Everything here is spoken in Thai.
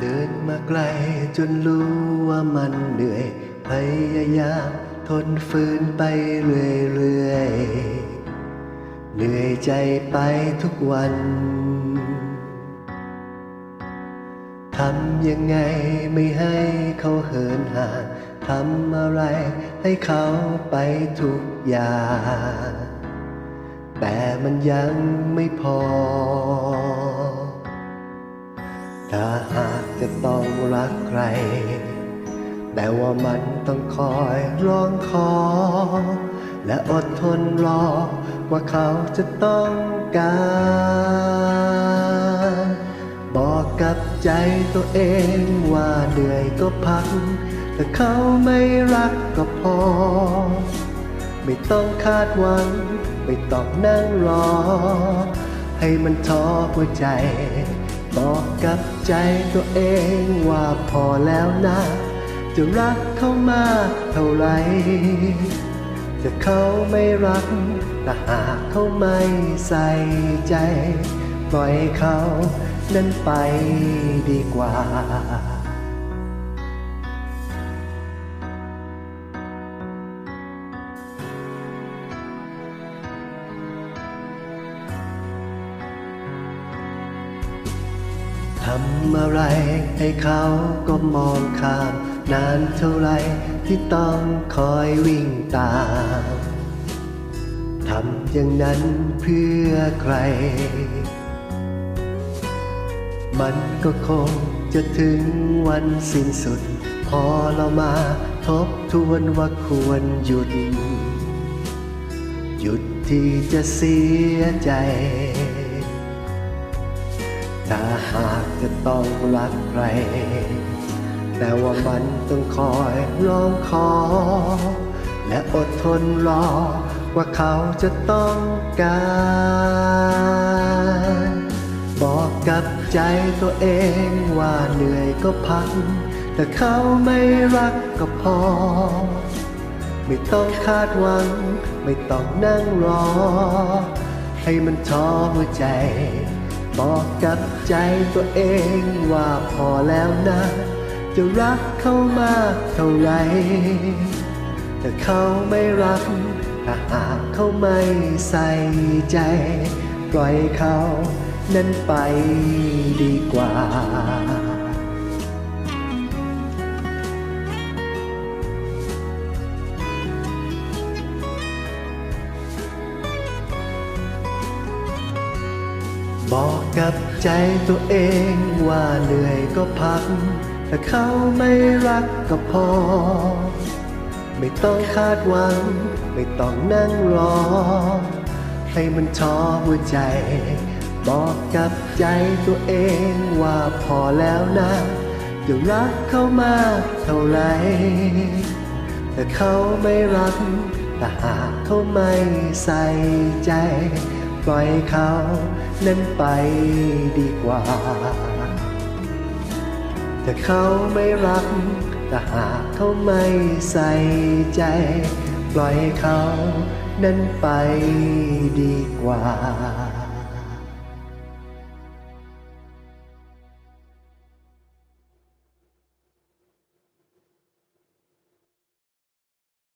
เดินมาไกลจนรู้ว่ามันเหนื่อย พยายามทนฝืนไปเรื่อยๆ เหนื่อยใจไปทุกวัน ทำยังไงไม่ให้เขาเหินห่างทำอะไรให้เขาไปทุกอย่าง แต่มันยังไม่พอ ถ้าหากจะต้องรักใคร แต่ว่ามันต้องคอยร้องขอ และอดทนรอว่าเขาจะต้องการ บอกกับใจตัวเองว่าเหนื่อยก็พัก แต่เขาไม่รักก็พอ ไม่ต้องคาดหวัง ไม่ต้องนั่งรอ ให้มันท้อหัวใจ บอกกับใจตัวเองว่าพอแล้วนะ จะรักเขามากเท่าไร จะเขาไม่รักแต่หากเขาไม่ใส่ใจ ปล่อยเขานั้นไปดีกว่า ทำอะไรให้เขาก็มองข้าม นานเท่าไรที่ต้องคอยวิ่งตามทำอย่างนั้นเพื่อใคร มันก็คงจะถึงวันสิ้นสุด พอเรามาทบทวนว่าควรหยุด หยุดที่จะเสียใจ ถ้าหากจะต้องรักใคร แต่ว่ามันต้องคอยร้องขอ และอดทนรอ ว่าเขาจะต้องการบอกกับใจตัวเองว่าเหนื่อยก็พัก แต่เขาไม่รักก็พอ ไม่ต้องคาดหวัง ไม่ต้องนั่งรอ ให้มันท้อหัวใจ บอกกับใจตัวเองว่าพอแล้วนะ จะรักเขามากเท่าไหรแต่เขาไม่รักถ้าหากเขาไม่ใส่ใจ ปล่อยเขานั้นไปดีกว่า บอกกับใจตัวเองว่าเหนื่อยก็พักแต่เขาไม่รักก็พอ ไม่ต้องคาดหวัง ไม่ต้องนั่งรอ ให้มันท้อหัวใจ บอกกับใจตัวเองว่าพอแล้วนะจะรักเขามากเท่าไหรแต่เขาไม่รักแต่หากเขาไม่ใส่ใจ ปล่อยเขานั้นไปดีกว่า แต่เขาไม่รักแต่หากเขาไม่ใส่ใจ ปล่อยเขานั้นไปดีกว่า